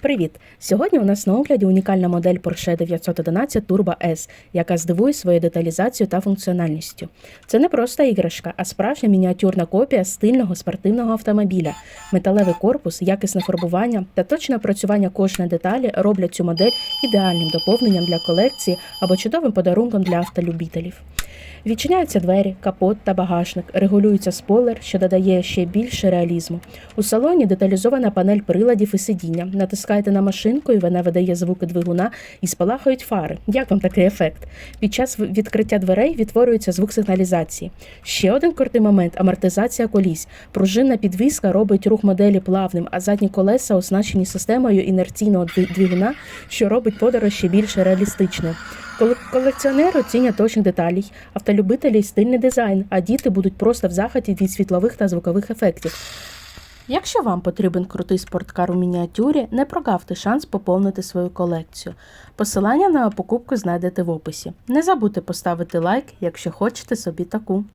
Привіт! Сьогодні у нас на огляді унікальна модель Porsche 911 Turbo S, яка здивує своєю деталізацією та функціональністю. Це не просто іграшка, а справжня мініатюрна копія стильного спортивного автомобіля. Металевий корпус, якісне фарбування та точне опрацювання кожної деталі роблять цю модель ідеальним доповненням для колекції або чудовим подарунком для автолюбителів. Відчиняються двері, капот та багажник, регулюється спойлер, що додає ще більше реалізму. У салоні деталізована панель приладів і сидіння. Натискаєте на машинку, і вона видає звуки двигуна і спалахують фари. Як вам такий ефект? Під час відкриття дверей відтворюється звук сигналізації. Ще один крутий момент амортизація колісь. Пружинна підвіска робить рух моделі плавним, а задні колеса оснащені системою інерційного двигуна, що робить подорож ще більш реалістичною. Колекціонери оцінять точних деталей, автолюбителі стильний дизайн, а діти будуть просто в захваті від світлових та звукових ефектів. Якщо вам потрібен крутий спорткар у мініатюрі, не прогавте шанс поповнити свою колекцію. Посилання на покупку знайдете в описі. Не забудьте поставити лайк, якщо хочете собі таку.